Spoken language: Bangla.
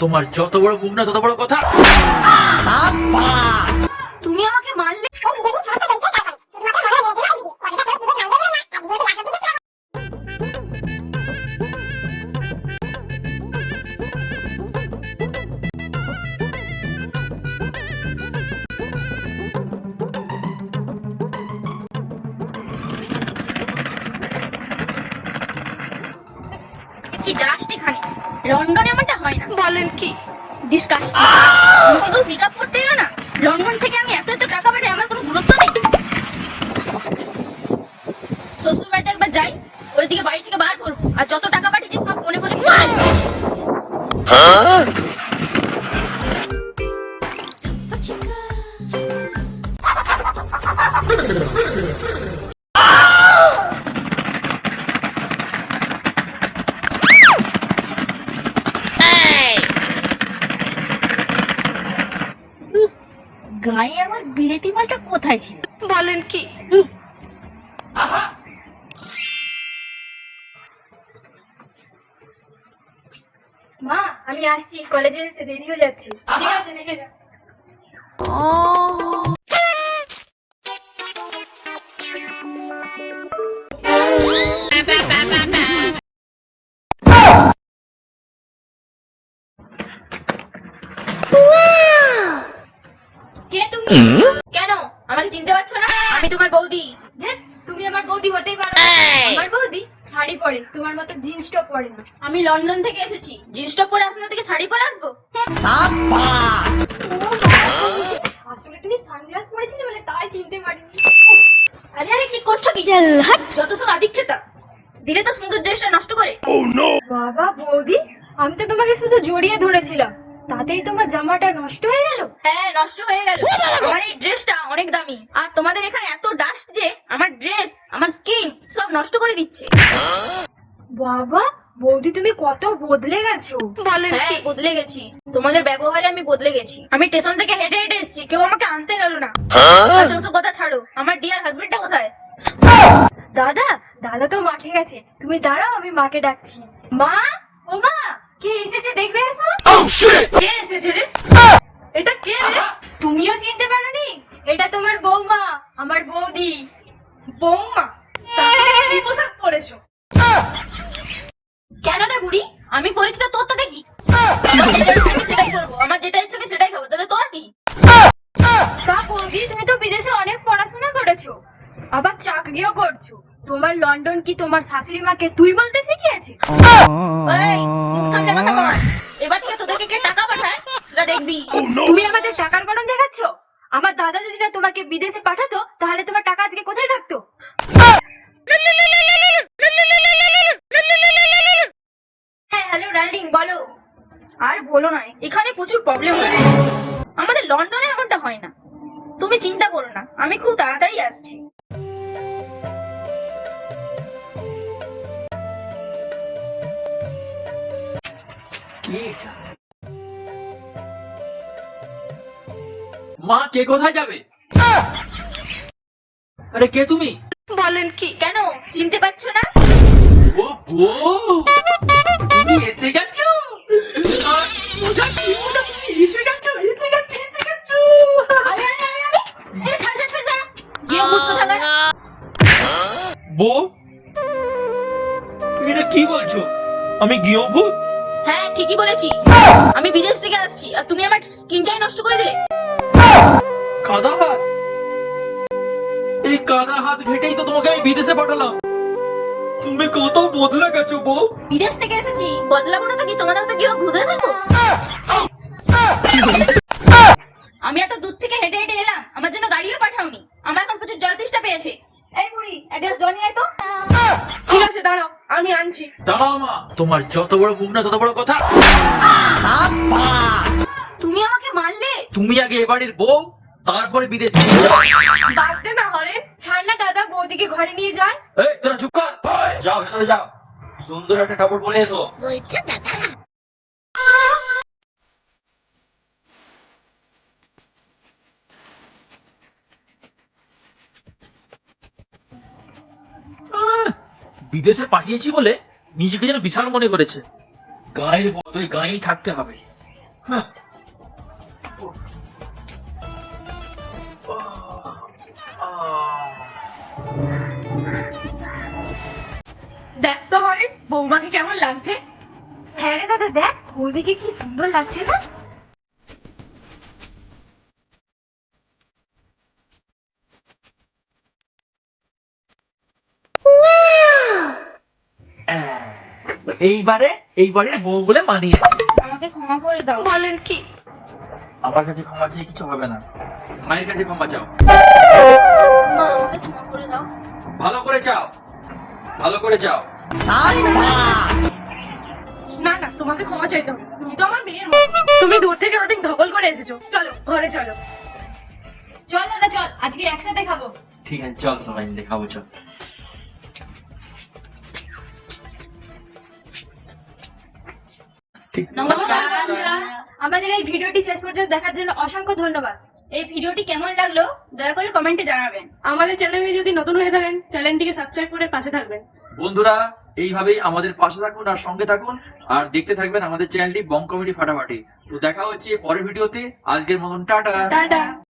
তোমার যত বড় মুখ না তত বড় কথা। তুমি আমাকে মারলে? কি ডাস্ট এখানে লন্ডনে এমনটা হয় না। বলেন কি? ডিসকাশন আমাকে কেউ পিক আপ করতে এলো না? লন্ডন থেকে আমি এত এত টাকা পাঠাই আমার কোনো গুরুত্ব নেই। শ্বশুর বাড়িতে একবার যাই ওইদিকে বাড়ি থেকে বার করব। আর যত টাকা পাঠিয়েছি সব মনে করে গায়ে আমার বিলেতি মালটা কোথায় ছিল? বলেন কি? মা আমি আসছি কলেজে যেতে দেরি হয়ে যাচ্ছে। ঠিক আছে রেখে যা কে তুমি কেন? আমাকে চিনতে পারছ না? আমি তোমার বৌদি। তুমি আমার বৌদি হতেই পারো। আমার বৌদি শাড়ি পরে তোমার মতো জিন্স টপ পরে না। আমি লন্ডন থেকে এসেছি। জিন্স টপ পরে আসব না থেকে শাড়ি পরে আসব? আসলে তুমি সানগ্লাস পরেছিলে বলে তাই চিনতে পারিনি। আরে আরে কি করছ? কি যত সব আদিক খেতা দিলে তো সুন্দর ড্রেসটা নষ্ট করে। বাবা বৌদি আমি তো তোমাকে শুধু জড়িয়ে ধরেছিলাম। তাতেই তোমার জামাটা নষ্ট হয়ে গেল? হ্যাঁ নষ্ট হয়ে গেল। আমার এই ড্রেসটা অনেক দামি। আর তোমাদের এখানে এত ডাস্ট যে আমার ড্রেস আমার স্কিন সব নষ্ট করে দিচ্ছে। বাবা বৌদি তুমি কত বদলে গেছো। হ্যাঁ বদলে গেছি। তোমাদের ব্যবহারে আমি বদলে গেছি। আমি স্টেশন থেকে হেঁটে হেঁটে এসেছি কেউ আমাকে আনতে গেল না। আচ্ছা ওসব কথা ছাড়ো। আমার ডিয়ার হাজবেন্ডটা কোথায়? দাদা দাদা তো মাঠে গেছে। তুমি দাঁড়াও আমি মাকে ডাকছি। মা ও মা! কে এসেছে দেখবে এসো? কে এসেছে রে? এটা কে রে? তুমিও চিনতে পারোনি? এটা তোমার বৌমা আমার বৌদি। বৌমা কি পোশাক পরেছো? কেন রে বুড়ি? আমি পরেছি তো তোর তো দেখি। আমার যেটা ইচ্ছে সেটাই করব। আমার যেটা ইচ্ছে আমি সেটাই খাব। তাহলে তোর কি? তা বৌদি তুমি তো বিদেশে অনেক পড়াশোনা করেছ। আবার চাকরিও করছ। তোমার লন্ডন কি তোমার শাশুড়ি মাকে তুই বলতে তোদেরকে কে টাকা পাঠায়? সেটা দেখবি। তুমি আমাদের টাকার গরম দেখাচ্ছ? আমার দাদা যদি না তোমাকে বিদেশে পাঠাতো তাহলে তোমার টাকা আজকে কোথায় থাকতো? হ্যাঁ হ্যালো ডার্লিং বলো। আর বলো না এখানে প্রচুর প্রবলেম হচ্ছে। আমাদের লন্ডনে এমনটা হয় না। তুমি চিন্তা করো না আমি খুব তাড়াতাড়ি আসছি। মা কে কোথায় যাবে? আরে কে তুমি? বলেন কি? কেন? চিনতে পারছ না? ও বউ তুমি এসে গেছো? আর পূজা কি তুমি এসে গেছো এসে গেছো এসে গেছো। আরে আরে আরে আরে ছাড় ছাড় ছাড় ছাড়। গিয়ে ভূত কোথাকার বউ এটা কি বলছো? আমি গৃহভূত হ্যাঁ ঠিকই বলেছি। আমি বিদেশ থেকে আসছি আর তুমি আমার স্কিনটাই নষ্ট করে দিলে। কাদা হাত এই কাদা হাত ঘেটেই তো তোমাকে আমি বিদেশে পাঠালাম। তুমি কত বদলে গেছো বউ। বিদেশ থেকে এসেছি। বদলাবো না তো কি? তোমাদের মতো কেউ আমি এত দূর থেকে হেঁটে হেঁটে এলাম। আমার জন্য গাড়িও পাঠাওনি। আমার এখন প্রচুর জল তেষ্টা পেয়েছে। এই বুড়ি এক গ্লাস জল নিয়ে আয় তো। ঠিক আছে দাঁড়াও আমি আনছি। দাঁড়াও মা তোমার যত বড় মুখ না তত বড় কথা। মারলে? তুমি আগে এবাড়ির বউ তারপরে বিদেশে বাদ দে না হরে ছাড় না দাদা বৌদিকে ঘরে নিয়ে যান। এই তোরা চুপ কর। যাও ভেতরে যাও। সুন্দর একটা কাপড় পরে এসো। আহ, বিদেশে পাঠিয়েছি বলে নিজেকে যেন বিশাল মনে করেছে। গায়ের তো গায়েই থাকতে হবে। হ্যাঁ। দেখ তো হয় বৌমাকে কেমন লাগছে? হ্যাঁ রে দাদা দেখ বৌদিকে কি সুন্দর লাগছে না? এইবারে এইবারে বউ বলে মানিয়েছে। আমাকে ক্ষমা করে দাও। বলেন কি? আমার কাছে ক্ষমা চেয়ে কিছু হবে না। মায়ের কাছে ক্ষমা চাও। মা আমাকে ক্ষমা করে দাও। ভালো করে চাও। ভালো করে চাও না না তোমাকে ক্ষমা চাইতে হবে। তুমি তো আমার মেয়ের তুমি দূর থেকে অনেক ধকল করে এসেছ। চলো ঘরে চলো। চল দাদা চল। আজকে একসাথে খাব। ঠিক আছে চল সবাই মিলে খাব চল। নমস্কার বন্ধুরা। আমাদের এই ভিডিওটি শেষ পর্যন্ত দেখার জন্য অসংখ্য ধন্যবাদ। এই ভিডিওটি কেমন লাগল দয়া করে কমেন্টে জানাবেন। আমাদের চ্যানেলে যদি নতুন হয়ে থাকেন চ্যানেলটিকে সাবস্ক্রাইব করে পাশে থাকবেন। বন্ধুরা এইভাবেই আমাদের পাশে থাকুন আর সঙ্গে থাকুন আর দেখতে থাকবেন আমাদের চ্যানেলটি বং কমেডি ফাটাফাটি। তো দেখা হচ্ছে পরের ভিডিওতে আজকের মতন টাটা। টাটা।